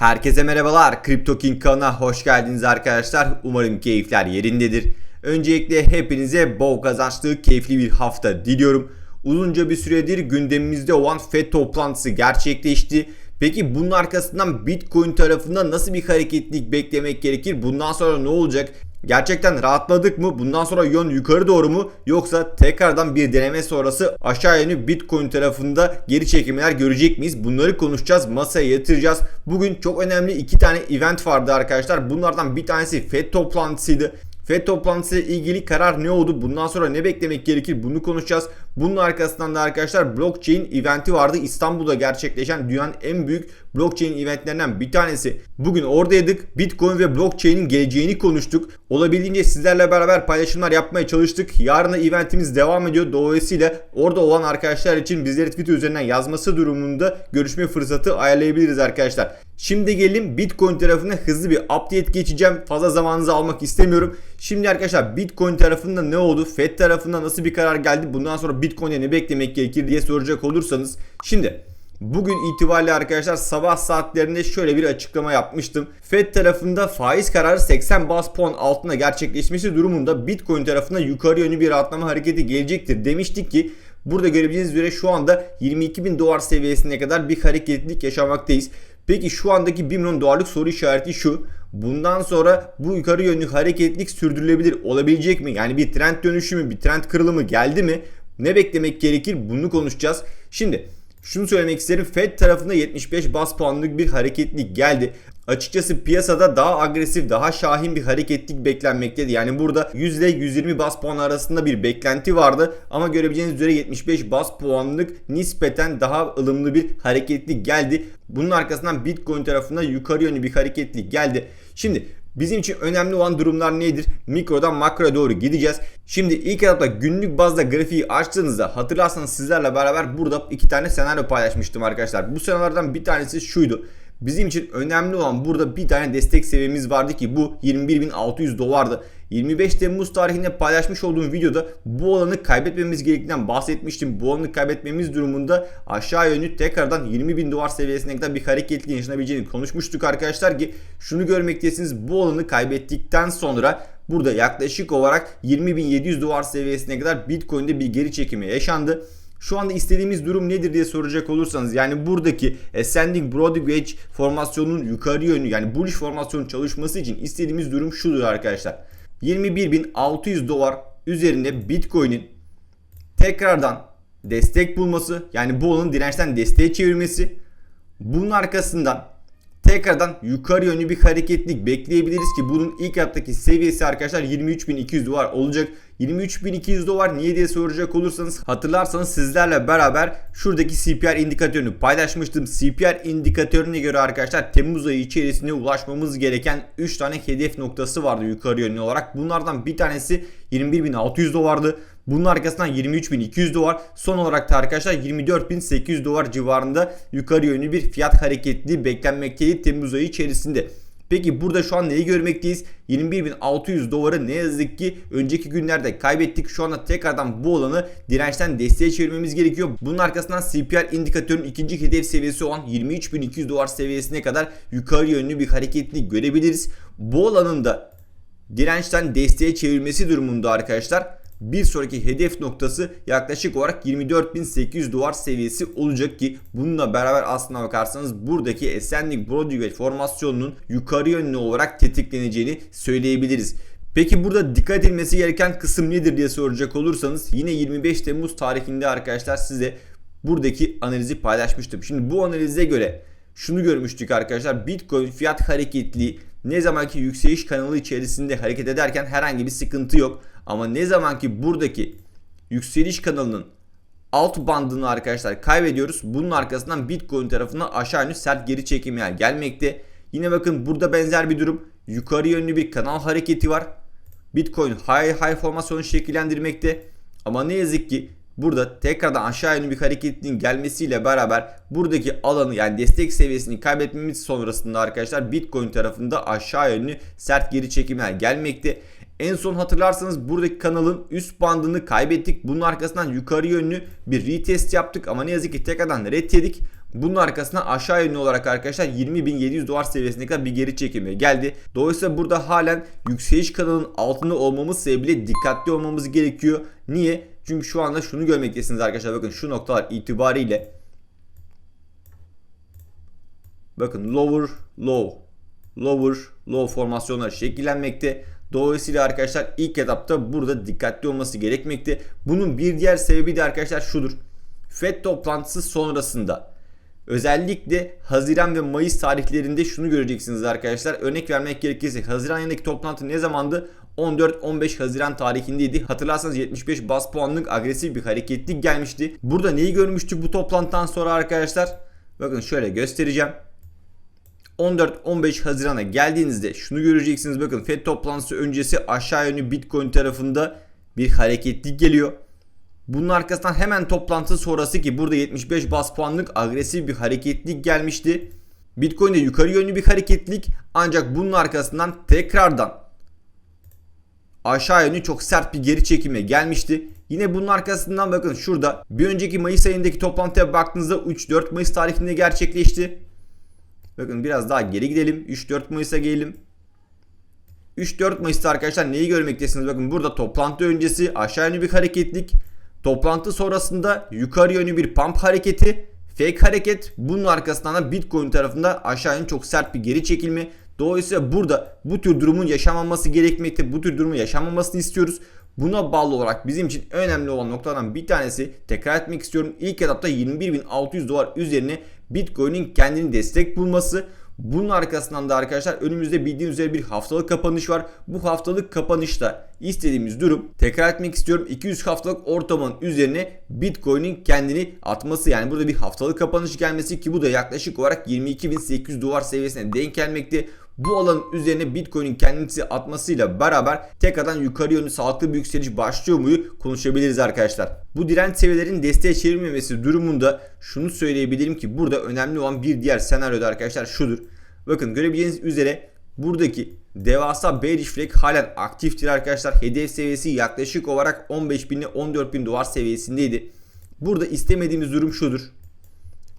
Herkese merhabalar. Crypto King kanalına hoş geldiniz arkadaşlar. Umarım keyifler yerindedir. Öncelikle hepinize bol kazançlı, keyifli bir hafta diliyorum. Uzunca bir süredir gündemimizde olan FED toplantısı gerçekleşti. Peki bunun arkasından Bitcoin tarafında nasıl bir hareketlilik beklemek gerekir? Bundan sonra ne olacak? Gerçekten rahatladık mı? Bundan sonra yön yukarı doğru mu? Yoksa tekrardan bir deneme sonrası aşağı yönlü Bitcoin tarafında geri çekimler görecek miyiz? Bunları konuşacağız. Masaya yatıracağız. Bugün çok önemli iki tane event vardı arkadaşlar. Bunlardan bir tanesi FED toplantısıydı. FED toplantısı ile ilgili karar ne oldu? Bundan sonra ne beklemek gerekir? Bunu konuşacağız. Bunun arkasından da arkadaşlar blockchain eventi vardı. İstanbul'da gerçekleşen dünyanın en büyük blockchain eventlerinden bir tanesi. Bugün oradaydık. Bitcoin ve blockchain'in geleceğini konuştuk. Olabildiğince sizlerle beraber paylaşımlar yapmaya çalıştık. Yarına eventimiz devam ediyor. Dolayısıyla orada olan arkadaşlar için bizleri Twitter üzerinden yazması durumunda görüşme fırsatı ayarlayabiliriz arkadaşlar. Şimdi gelin Bitcoin tarafına hızlı bir update geçeceğim. Fazla zamanınızı almak istemiyorum. Şimdi arkadaşlar Bitcoin tarafında ne oldu? Fed tarafında nasıl bir karar geldi? Bundan sonra Bitcoin'e ne beklemek gerekir diye soracak olursanız. Şimdi Bugün itibariyle arkadaşlar sabah saatlerinde şöyle bir açıklama yapmıştım. Fed tarafında faiz kararı 80 bas puan altına gerçekleşmesi durumunda Bitcoin tarafında yukarı yönlü bir rahatlama hareketi gelecektir demiştik ki Burada görebileceğiniz üzere şu anda 22 bin dolar seviyesine kadar bir hareketlilik yaşamaktayız. Peki şu andaki 1 milyon dolarlık soru işareti şu. Bundan sonra bu yukarı yönlü hareketlilik sürdürülebilir olabilecek mi? Yani bir trend dönüşü mü, bir trend kırılımı geldi mi? Ne beklemek gerekir? Bunu konuşacağız. Şimdi şunu söylemek isterim. Fed tarafında 75 bas puanlık bir hareketlik geldi. Açıkçası piyasada daha agresif, daha şahin bir hareketlik beklenmekteydi. Yani burada 100 ile 120 bas puan arasında bir beklenti vardı. Ama görebileceğiniz üzere 75 bas puanlık nispeten daha ılımlı bir hareketlik geldi. Bunun arkasından Bitcoin tarafında yukarı yönlü bir hareketlik geldi. Şimdi Bizim için önemli olan durumlar nedir? Mikrodan makroya doğru gideceğiz. Şimdi ilk etapta günlük bazda grafiği açtığınızda hatırlarsanız sizlerle beraber burada iki tane senaryo paylaşmıştım arkadaşlar. Bu senaryolardan bir tanesi şuydu. Bizim için önemli olan burada bir tane destek seviyemiz vardı ki bu 21.600 dolardı. 25 Temmuz tarihinde paylaşmış olduğum videoda bu alanı kaybetmemiz gerektiğinden bahsetmiştim. Bu alanı kaybetmemiz durumunda aşağı yönlü tekrardan 20.000 dolar seviyesine kadar bir hareketli yaşanabileceğini konuşmuştuk arkadaşlar ki şunu görmektesiniz bu alanı kaybettikten sonra burada yaklaşık olarak 20.700 dolar seviyesine kadar Bitcoin'de bir geri çekimi yaşandı. Şu anda istediğimiz durum nedir diye soracak olursanız yani buradaki ascending broad wedge formasyonunun yukarı yönlü yani bullish formasyonun çalışması için istediğimiz durum şudur arkadaşlar. 21.600 dolar üzerinde Bitcoin'in tekrardan destek bulması yani bu alanın dirençten desteğe çevirmesi bunun arkasından tekrardan yukarı yönlü bir hareketlik bekleyebiliriz ki bunun ilk hattaki seviyesi arkadaşlar 23.200 dolar olacak. 23.200 dolar niye diye soracak olursanız hatırlarsanız sizlerle beraber şuradaki CPR indikatörünü paylaşmıştım. CPR indikatörüne göre arkadaşlar Temmuz ayı içerisinde ulaşmamız gereken 3 tane hedef noktası vardı yukarı yönlü olarak. Bunlardan bir tanesi 21.600 dolardı. Bunun arkasından 23.200 dolar. Son olarak da arkadaşlar 24.800 dolar civarında yukarı yönlü bir fiyat hareketli beklenmekteydi Temmuz ayı içerisinde. Peki burada şu an neyi görmekteyiz? 21.600 doları ne yazık ki önceki günlerde kaybettik. Şu anda tekrardan bu olanı dirençten desteğe çevirmemiz gerekiyor. Bunun arkasından CPR indikatörün ikinci hedef seviyesi olan 23.200 dolar seviyesine kadar yukarı yönlü bir hareketlilik görebiliriz. Bu olanın da dirençten desteğe çevirmesi durumunda arkadaşlar bir sonraki hedef noktası yaklaşık olarak 24.800 dolar seviyesi olacak ki bununla beraber aslına bakarsanız buradaki Ascending Broadway formasyonunun yukarı yönlü olarak tetikleneceğini söyleyebiliriz. Peki burada dikkat edilmesi gereken kısım nedir diye soracak olursanız yine 25 Temmuz tarihinde arkadaşlar size buradaki analizi paylaşmıştım. Şimdi bu analize göre şunu görmüştük arkadaşlar. Bitcoin fiyat hareketli ne zamanki yükseliş kanalı içerisinde hareket ederken herhangi bir sıkıntı yok. Ama ne zamanki buradaki yükseliş kanalının alt bandını arkadaşlar kaybediyoruz. Bunun arkasından Bitcoin tarafına aşağı yönlü sert geri çekimler gelmekte. Yine bakın burada benzer bir durum. Yukarı yönlü bir kanal hareketi var. Bitcoin high high formasyonu şekillendirmekte. Ama ne yazık ki burada tekrardan aşağı yönlü bir hareketin gelmesiyle beraber buradaki alanı yani destek seviyesini kaybetmemiz sonrasında arkadaşlar Bitcoin tarafında aşağı yönlü sert geri çekimler gelmekte. En son hatırlarsanız buradaki kanalın üst bandını kaybettik. Bunun arkasından yukarı yönlü bir retest yaptık ama ne yazık ki tekrardan red. Bunun arkasına aşağı yönlü olarak arkadaşlar 20.700 dolar seviyesine kadar bir geri çekilme geldi. Dolayısıyla burada halen yükseliş kanalının altında olmamız sebebiyle dikkatli olmamız gerekiyor. Niye? Çünkü şu anda şunu görmektesiniz arkadaşlar. Bakın şu noktalar itibariyle Bakın lower low lower low formasyonlar şekillenmekte. Dolayısıyla arkadaşlar ilk etapta burada dikkatli olması gerekmekte. Bunun bir diğer sebebi de arkadaşlar şudur. FED toplantısı sonrasında özellikle Haziran ve Mayıs tarihlerinde şunu göreceksiniz arkadaşlar. Örnek vermek gerekirse Haziran ayındaki toplantı ne zamandı? 14-15 Haziran tarihindeydi. Hatırlarsanız 75 bas puanlık agresif bir hareketlik gelmişti. Burada neyi görmüştük bu toplantıdan sonra arkadaşlar? Bakın şöyle göstereceğim. 14-15 Haziran'a geldiğinizde şunu göreceksiniz. Bakın FED toplantısı öncesi aşağı yönlü Bitcoin tarafında bir hareketlik geliyor. Bunun arkasından hemen toplantı sonrası ki burada 75 bas puanlık agresif bir hareketlik gelmişti. Bitcoin'de yukarı yönlü bir hareketlik ancak bunun arkasından tekrardan aşağı yönlü çok sert bir geri çekime gelmişti. Yine bunun arkasından bakın şurada bir önceki Mayıs ayındaki toplantıya baktığınızda 3-4 Mayıs tarihinde gerçekleşti. Bakın biraz daha geri gidelim. 3-4 Mayıs'a gelelim. 3-4 Mayıs'ta arkadaşlar neyi görmektesiniz? Bakın burada toplantı öncesi aşağı yönlü bir hareketlik. Toplantı sonrasında yukarı yönlü bir pump hareketi. Fake hareket. Bunun arkasından da Bitcoin tarafında aşağı yönlü çok sert bir geri çekilme. Dolayısıyla burada bu tür durumun yaşanmaması gerekmekte. Bu tür durumun yaşanmamasını istiyoruz. Buna bağlı olarak bizim için önemli olan noktadan bir tanesi tekrar etmek istiyorum. İlk etapta 21.600 dolar üzerine Bitcoin'in kendini destek bulması. Bunun arkasından da arkadaşlar önümüzde bildiğiniz üzere bir haftalık kapanış var. Bu haftalık kapanışta istediğimiz durum tekrar etmek istiyorum. 200 haftalık ortamın üzerine Bitcoin'in kendini atması yani burada bir haftalık kapanış gelmesi ki bu da yaklaşık olarak 22.800 dolar seviyesine denk gelmekte. Bu alanın üzerine Bitcoin'in kendisi atmasıyla beraber tekrardan yukarı yönlü sağlıklı bir yükseliş başlıyor muyu konuşabiliriz arkadaşlar. Bu direnç seviyelerin desteğe çevirmemesi durumunda şunu söyleyebilirim ki burada önemli olan bir diğer senaryoda arkadaşlar şudur. Bakın görebileceğiniz üzere buradaki devasa bearish flag halen aktiftir arkadaşlar. Hedef seviyesi yaklaşık olarak 15.000 ile 14.000 dolar seviyesindeydi. Burada istemediğimiz durum şudur.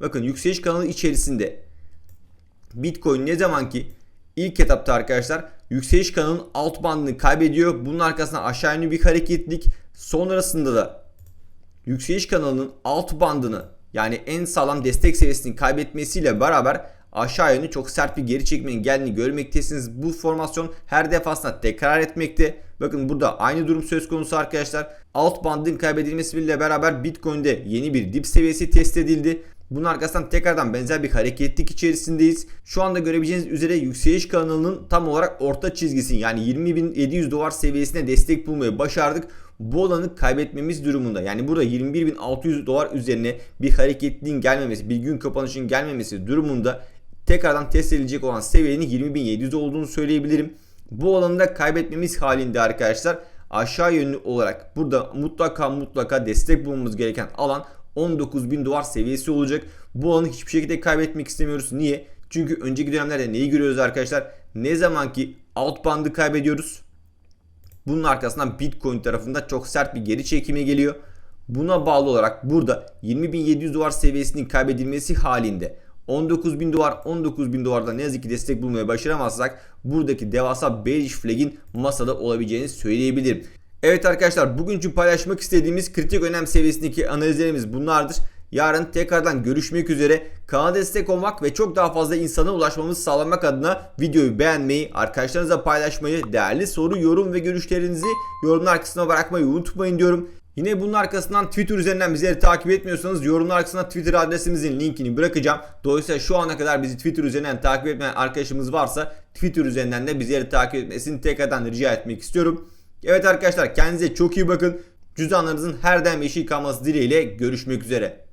Bakın yükseliş kanalı içerisinde Bitcoin ne zaman ki ilk etapta arkadaşlar yükseliş kanalının alt bandını kaybediyor. Bunun arkasında aşağı yönlü bir hareketlik. Sonrasında da yükseliş kanalının alt bandını yani en sağlam destek seviyesini kaybetmesiyle beraber aşağı yönlü çok sert bir geri çekmenin geldiğini görmektesiniz. Bu formasyon her defasında tekrar etmekte. Bakın burada aynı durum söz konusu arkadaşlar. Alt bandın kaybedilmesiyle beraber Bitcoin'de yeni bir dip seviyesi test edildi. Bunun arkasından tekrardan benzer bir hareketlik içerisindeyiz. Şu anda görebileceğiniz üzere yükseliş kanalının tam olarak orta çizgisi yani 20.700 dolar seviyesine destek bulmayı başardık. Bu alanı kaybetmemiz durumunda yani burada 21.600 dolar üzerine bir hareketliğin gelmemesi, bir gün kapanışın gelmemesi durumunda tekrardan test edilecek olan seviyenin 20.700 olduğunu söyleyebilirim. Bu alanı da kaybetmemiz halinde arkadaşlar aşağı yönlü olarak burada mutlaka mutlaka destek bulmamız gereken alan 19.000 dolar seviyesi olacak. Bu alanı hiçbir şekilde kaybetmek istemiyoruz. Niye? Çünkü önceki dönemlerde neyi görüyoruz arkadaşlar? Ne zaman ki alt bandı kaybediyoruz. Bunun arkasından Bitcoin tarafında çok sert bir geri çekime geliyor. Buna bağlı olarak burada 20.700 dolar seviyesinin kaybedilmesi halinde 19.000 dolar 19.000 dolarda ne yazık ki destek bulmaya başaramazsak buradaki devasa bearish flag'in masada olabileceğini söyleyebilirim. Evet arkadaşlar bugünkü paylaşmak istediğimiz kritik önem seviyesindeki analizlerimiz bunlardır. Yarın tekrardan görüşmek üzere. Kanala destek olmak ve çok daha fazla insana ulaşmamızı sağlamak adına videoyu beğenmeyi, arkadaşlarınızla paylaşmayı, değerli soru, yorum ve görüşlerinizi yorumlar kısmına bırakmayı unutmayın diyorum. Yine bunun arkasından Twitter üzerinden bizleri takip etmiyorsanız yorumlar kısmına Twitter adresimizin linkini bırakacağım. Dolayısıyla şu ana kadar bizi Twitter üzerinden takip etmeyen arkadaşımız varsa Twitter üzerinden de bizleri takip etmesini tekrardan rica etmek istiyorum. Evet arkadaşlar kendinize çok iyi bakın. Cüzdanlarınızın her daim yeşil kalması dileğiyle görüşmek üzere.